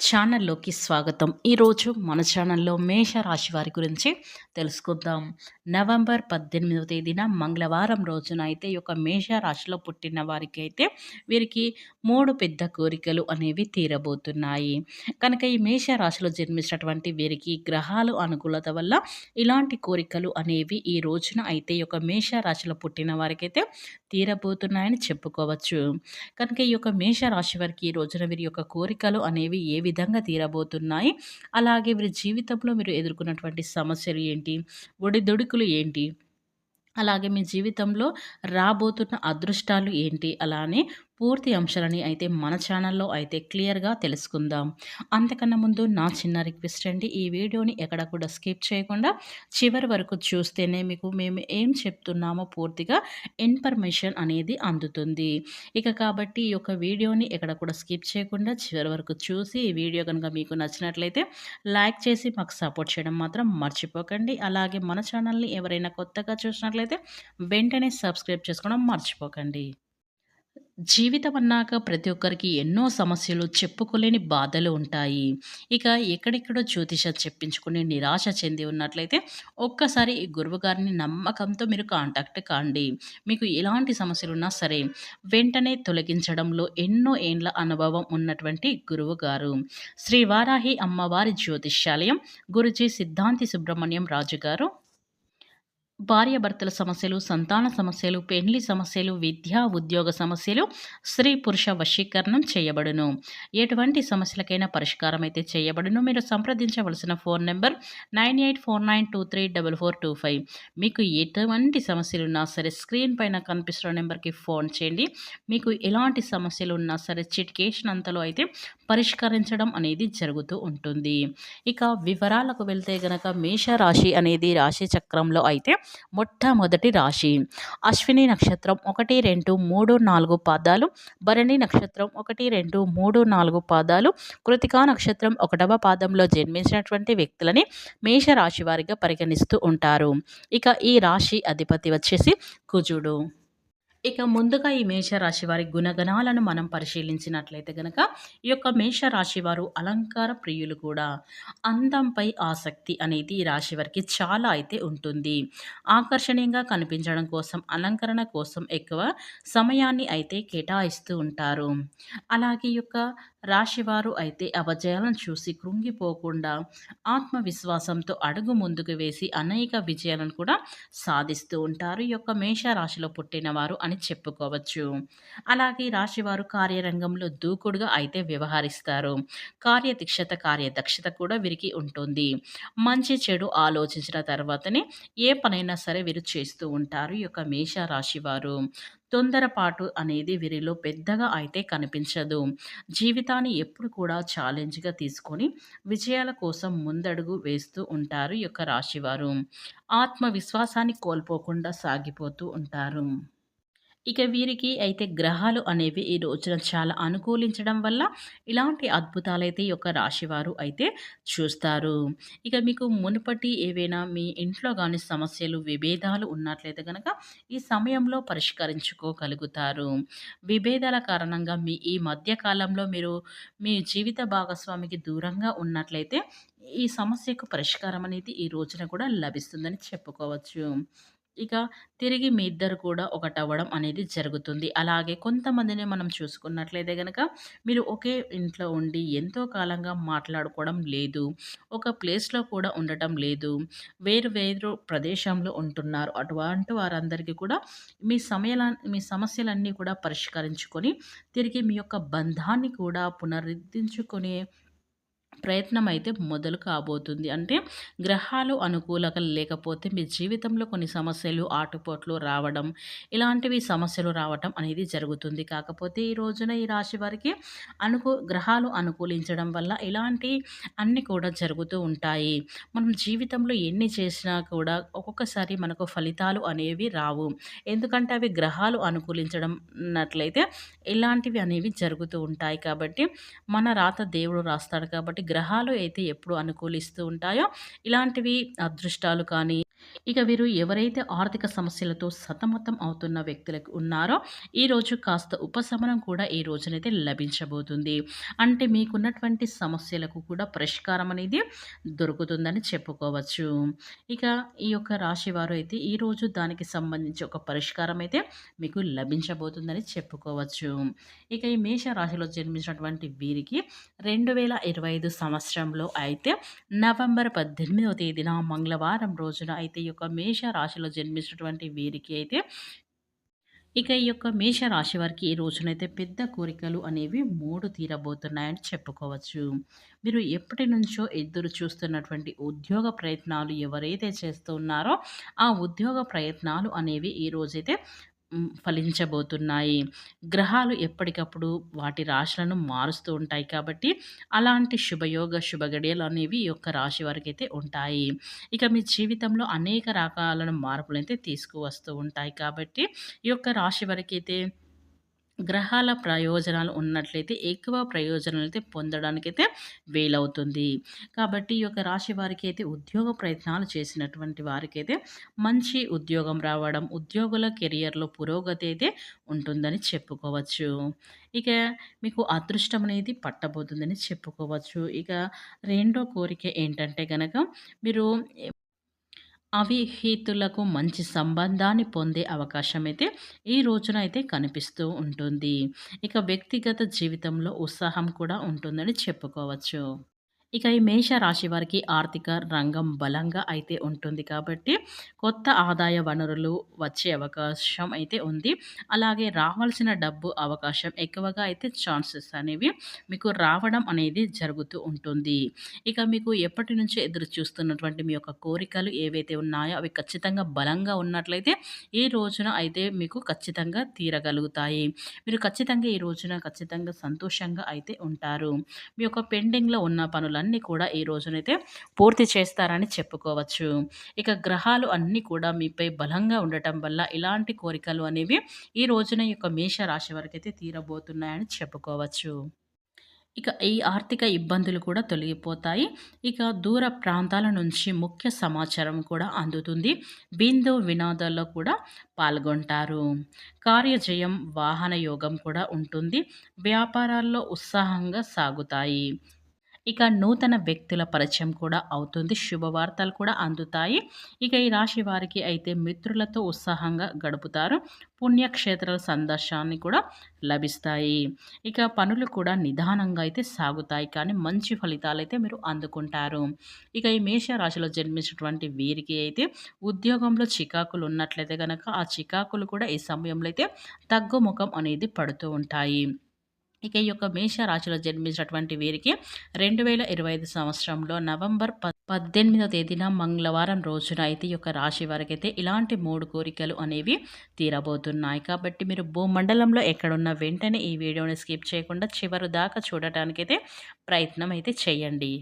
ఛానల్లోకి స్వాగతం. ఈరోజు మన ఛానల్లో మేష రాశి వారి గురించి తెలుసుకుందాం. నవంబర్ పద్దెనిమిదవ తేదీన మంగళవారం రోజున అయితే ఈ యొక్క మేష రాశిలో పుట్టిన వారికి అయితే వీరికి మూడు పెద్ద కోరికలు అనేవి తీరబోతున్నాయి. కనుక ఈ మేష రాశిలో జన్మించినటువంటి వీరికి గ్రహాలు అనుకూలత వల్ల ఇలాంటి కోరికలు అనేవి ఈ రోజున అయితే ఈ యొక్క మేష రాశిలో పుట్టిన వారికైతే తీరబోతున్నాయని చెప్పుకోవచ్చు. కనుక ఈ యొక్క మేష రాశి వారికి ఈ రోజున వీరి యొక్క కోరికలు అనేవి ఏ విధంగా తీరబోతున్నాయి. అలాగే వీరి జీవితంలో మీరు ఎదుర్కొన్నటువంటి సమస్యలు ఏంటి? ఒడిదొడుకులు ఏంటి? అలాగే మీ జీవితంలో రాబోతున్న అదృష్టాలు ఏంటి? అలానే పూర్తి అంశాలని అయితే మన ఛానల్లో అయితే క్లియర్గా తెలుసుకుందాం. అంతకన్నా ముందు నా చిన్న రిక్వెస్ట్ అండి. ఈ వీడియోని ఎక్కడ కూడా స్కిప్ చేయకుండా చివరి వరకు చూస్తేనే మీకు మేము ఏం చెప్తున్నామో పూర్తిగా ఇన్ఫర్మేషన్ అనేది అందుతుంది. ఇక కాబట్టి ఈ యొక్క వీడియోని ఎక్కడ కూడా స్కిప్ చేయకుండా చివరి వరకు చూసి ఈ వీడియో కనుక మీకు నచ్చినట్లయితే లైక్ చేసి మాకు సపోర్ట్ చేయడం మాత్రం మర్చిపోకండి. అలాగే మన ఛానల్ని ఎవరైనా కొత్తగా చూసినట్లయితే వెంటనే సబ్స్క్రైబ్ చేసుకోవడం మర్చిపోకండి. జీవితం అన్నాక ప్రతి ఒక్కరికి ఎన్నో సమస్యలు చెప్పుకోలేని బాధలు ఉంటాయి. ఇక ఎక్కడెక్కడో జ్యోతిష చెప్పించుకుని నిరాశ చెంది ఉన్నట్లయితే ఒక్కసారి ఈ గురువుగారిని నమ్మకంతో మీరు కాంటాక్ట్ కాండి. మీకు ఎలాంటి సమస్యలు ఉన్నా సరే వెంటనే తొలగించడంలో ఎన్నో ఏండ్ల అనుభవం ఉన్నటువంటి గురువు గారు శ్రీ వారాహి అమ్మవారి జ్యోతిష్యాలయం గురుజీ సిద్ధాంతి సుబ్రహ్మణ్యం రాజు గారు భార్యాభర్తల సమస్యలు సంతాన సమస్యలు పెండ్లి సమస్యలు విద్యా ఉద్యోగ సమస్యలు స్త్రీ పురుష వశీకరణం చేయబడును. ఎటువంటి సమస్యలకైనా పరిష్కారం అయితే చేయబడును. మీరు సంప్రదించవలసిన phone number nine eight four nine two three double four two five. మీకు ఎటువంటి సమస్యలు ఉన్నా సరే స్క్రీన్ పైన కనిపిస్తున్న నెంబర్కి ఫోన్ చేయండి. మీకు ఎలాంటి సమస్యలు ఉన్నా సరే చిటికేషన్ అంతలో అయితే పరిష్కరించడం అనేది జరుగుతూ ఉంటుంది. ఇక వివరాలకు వెళ్తే గనక మేషరాశి అనేది రాశి చక్రంలో అయితే మొట్టమొదటి రాశి. అశ్విని నక్షత్రం ఒకటి రెండు మూడు నాలుగు పాదాలు. భరణి నక్షత్రం ఒకటి రెండు మూడు నాలుగు పాదాలు. కృతికా నక్షత్రం ఒకటవ పాదంలో జన్మించినటువంటి వ్యక్తులని మేషరాశి వారిగా పరిగణిస్తూ ఉంటారు. ఇక ఈ రాశి అధిపతి వచ్చేసి కుజుడు. ఇక ముందుగా ఈ మేషరాశి వారి గుణగణాలను మనం పరిశీలించినట్లయితే గనక ఈ యొక్క మేషరాశి వారు అలంకార ప్రియులు కూడా. అందంపై ఆసక్తి అనేది ఈ రాశి వారికి చాలా అయితే ఉంటుంది. ఆకర్షణీయంగా కనిపించడం కోసం అలంకరణ కోసం ఎక్కువ సమయాన్ని అయితే కేటాయిస్తూ ఉంటారు. అలాగే ఈ యొక్క రాశివారు అయితే అపజయాలను చూసి కృంగిపోకుండా ఆత్మవిశ్వాసంతో అడుగు ముందుకు వేసి అనేక విజయాలను కూడా సాధిస్తూ ఉంటారు. ఈ యొక్క మేష రాశిలో పుట్టిన వారు అని చెప్పుకోవచ్చు. అలాగే రాశివారు కార్యరంగంలో దూకుడుగా అయితే వ్యవహరిస్తారు. కార్యదీక్షత కార్యదక్షత కూడా వీరికి ఉంటుంది. మంచి చెడు ఆలోచించిన తర్వాతనే ఏ పనైనా సరే వీరు చేస్తూ ఉంటారు ఈ యొక్క మేష రాశి వారు తొందరపాటు అనేది వీరిలో పెద్దగా అయితే కనిపించదు. జీవితాన్ని ఎప్పుడు కూడా ఛాలెంజ్గా తీసుకొని విజయాల కోసం ముందడుగు వేస్తూ ఉంటారు ఈ యొక్క రాశివారు. ఆత్మవిశ్వాసాన్ని కోల్పోకుండా సాగిపోతూ ఉంటారు. ఇక వీరికి అయితే గ్రహాలు అనేవి ఈ రోజున చాలా అనుకూలించడం వల్ల ఇలాంటి అద్భుతాలైతే ఈ యొక్క రాశివారు అయితే చూస్తారు. ఇక మీకు మునుపటి ఏవైనా మీ ఇంట్లో కానీ సమస్యలు విభేదాలు ఉన్నట్లయితే కనుక ఈ సమయంలో పరిష్కరించుకోగలుగుతారు. విభేదాల కారణంగా మీ ఈ మధ్యకాలంలో మీరు మీ జీవిత భాగస్వామికి దూరంగా ఉన్నట్లయితే ఈ సమస్యకు పరిష్కారం అనేది ఈ రోజున కూడా లభిస్తుందని చెప్పుకోవచ్చు. ఇక తిరిగి మీ ఇద్దరు కూడా ఒకటవ్వడం అనేది జరుగుతుంది. అలాగే కొంతమందిని మనం చూసుకున్నట్లయితే కనుక మీరు ఒకే ఇంట్లో ఉండి ఎంతో కాలంగా మాట్లాడుకోవడం లేదు. ఒక ప్లేస్లో కూడా ఉండటం లేదు. వేరు వేరు ప్రదేశంలో ఉంటున్నారు. అటువంటి వారందరికీ కూడా మీ సమయాల మీ సమస్యలన్నీ కూడా పరిష్కరించుకొని తిరిగి మీ యొక్క బంధాన్ని కూడా పునరుద్ధరించుకునే ప్రయత్నం అయితే మొదలు కాబోతుంది. అంటే గ్రహాలు అనుకూలత లేకపోతే మీ జీవితంలో కొన్ని సమస్యలు ఆటుపోట్లు రావడం ఇలాంటివి సమస్యలు రావటం అనేది జరుగుతుంది. కాకపోతే ఈ రోజున ఈ రాశి వారికి అనుకూ గ్రహాలు అనుకూలించడం వల్ల ఇలాంటి అన్నీ కూడా జరుగుతూ ఉంటాయి. మనం జీవితంలో ఎన్ని చేసినా కూడా ఒక్కొక్కసారి మనకు ఫలితాలు అనేవి రావు. ఎందుకంటే అవి గ్రహాలు అనుకూలించడం అన్నట్లయితే ఇలాంటివి అనేవి జరుగుతూ ఉంటాయి. కాబట్టి మన రాత దేవుడు రాస్తాడు కాబట్టి గ్రహాలు అయితే ఎప్పుడు అనుకూలిస్తూ ఉంటాయో ఇలాంటివి అదృష్టాలు కానీ ఇక వీరు ఎవరైతే ఆర్థిక సమస్యలతో సతమతం అవుతున్న వ్యక్తులకు ఉన్నారో ఈరోజు కాస్త ఉపశమనం కూడా ఈ రోజునైతే లభించబోతుంది. అంటే మీకున్నటువంటి సమస్యలకు కూడా పరిష్కారం అనేది దొరుకుతుందని చెప్పుకోవచ్చు. ఇక ఈ యొక్క రాశి వారు అయితే ఈరోజు దానికి సంబంధించి ఒక పరిష్కారం అయితే మీకు లభించబోతుందని చెప్పుకోవచ్చు. ఇక ఈ మేష రాశిలో జన్మించినటువంటి వీరికి రెండు వేల ఇరవై ఐదు సంవత్సరంలో అయితే నవంబర్ పద్దెనిమిదవ తేదీన మంగళవారం రోజున అయితే ఈ యొక్క మేష రాశిలో జన్మించినటువంటి వీరికి అయితే ఇక ఈ యొక్క మేష రాశి వారికి ఈ రోజునైతే పెద్ద కోరికలు అనేవి మూడు తీరబోతున్నాయని చెప్పుకోవచ్చు. మీరు ఎప్పటి నుంచో ఎదురు చూస్తున్నటువంటి ఉద్యోగ ప్రయత్నాలు ఎవరైతే చేస్తున్నారో ఆ ఉద్యోగ ప్రయత్నాలు అనేవి ఈ రోజైతే ఫలించబోతున్నాయి. గ్రహాలు ఎప్పటికప్పుడు వాటి రాశులను మారుస్తూ ఉంటాయి కాబట్టి అలాంటి శుభయోగ శుభగడియలు అనేవి ఈ యొక్క రాశి వారికి అయితే ఉంటాయి. ఇక మీ జీవితంలో అనేక రకాలను మార్పులు అయితే తీసుకువస్తూ ఉంటాయి కాబట్టి ఈ యొక్క రాశి వారికి అయితే గ్రహాల ప్రయోజనాలు ఉన్నట్లయితే ఎక్కువ ప్రయోజనాలు అయితే పొందడానికైతే వీలవుతుంది. కాబట్టి ఈ యొక్క రాశి వారికి అయితే ఉద్యోగ ప్రయత్నాలు చేసినటువంటి వారికి అయితే మంచి ఉద్యోగం రావడం ఉద్యోగుల కెరియర్లో పురోగతి అయితే ఉంటుందని చెప్పుకోవచ్చు. ఇక మీకు అదృష్టం అనేది పట్టబోతుందని చెప్పుకోవచ్చు. ఇక రెండో కోరిక ఏంటంటే కనుక మీరు అవిహితులకు మంచి సంబంధాన్ని పొందే అవకాశం అయితే ఈ రోజున అయితే కనిపిస్తూ ఉంటుంది. ఇక వ్యక్తిగత జీవితంలో ఉత్సాహం కూడా ఉంటుందని చెప్పుకోవచ్చు. ఇక ఈ మేష రాశి వారికి ఆర్థిక రంగం బలంగా అయితే ఉంటుంది కాబట్టి కొత్త ఆదాయ వనరులు వచ్చే అవకాశం అయితే ఉంది. అలాగే రావాల్సిన డబ్బు అవకాశం ఎక్కువగా అయితే ఛాన్సెస్ అనేవి మీకు రావడం అనేది జరుగుతూ ఉంటుంది. ఇక మీకు ఎప్పటి నుంచి ఎదురు చూస్తున్నటువంటి మీ యొక్క కోరికలు ఏవైతే ఉన్నాయో అవి ఖచ్చితంగా బలంగా ఉన్నట్లయితే ఈ రోజున అయితే మీకు ఖచ్చితంగా తీరగలుగుతాయి. మీరు ఖచ్చితంగా ఈ రోజున ఖచ్చితంగా సంతోషంగా అయితే ఉంటారు. మీ యొక్క పెండింగ్లో ఉన్న పనులను అన్నీ కూడా ఈ రోజునైతే పూర్తి చేస్తారని చెప్పుకోవచ్చు. ఇక గ్రహాలు అన్నీ కూడా మీపై బలంగా ఉండటం వల్ల ఇలాంటి కోరికలు అనేవి ఈ రోజున యొక్క మేష రాశి వరకు అయితే తీరబోతున్నాయని చెప్పుకోవచ్చు. ఇక ఈ ఆర్థిక ఇబ్బందులు కూడా తొలగిపోతాయి. ఇక దూర ప్రాంతాల నుంచి ముఖ్య సమాచారం కూడా అందుతుంది. బిందు వినోదాల్లో కూడా పాల్గొంటారు. కార్యజయం వాహన యోగం కూడా ఉంటుంది. వ్యాపారాల్లో ఉత్సాహంగా సాగుతాయి. ఇక నూతన వ్యక్తుల పరిచయం కూడా అవుతుంది. శుభవార్తలు కూడా అందుతాయి. ఇక ఈ రాశి వారికి అయితే మిత్రులతో ఉత్సాహంగా గడుపుతారు. పుణ్యక్షేత్రాల సందర్శనాన్ని కూడా లభిస్తాయి. ఇక పనులు కూడా నిదానంగా అయితే సాగుతాయి. కానీ మంచి ఫలితాలు అయితే మీరు అందుకుంటారు. ఇక ఈ మేష రాశిలో జన్మించినటువంటి వీరికి అయితే ఉద్యోగంలో చికాకులు ఉన్నట్లయితే కనుక ఆ చికాకులు కూడా ఈ సమయంలో అయితే తగ్గుముఖం అనేది పడుతూ ఉంటాయి. ఇక ఈ యొక్క మేష రాశిలో జన్మించినటువంటి వీరికి రెండు వేల ఇరవై ఐదు సంవత్సరంలో నవంబర్ పద్దెనిమిదవ తేదీన మంగళవారం రోజున అయితే ఈ యొక్క రాశి వారికైతే ఇలాంటి మూడు కోరికలు అనేవి తీరబోతున్నాయి. కాబట్టి మీరు భూమండలంలో ఎక్కడున్న వెంటనే ఈ వీడియోని స్కిప్ చేయకుండా చివరి దాకా చూడటానికైతే ప్రయత్నం అయితే చేయండి.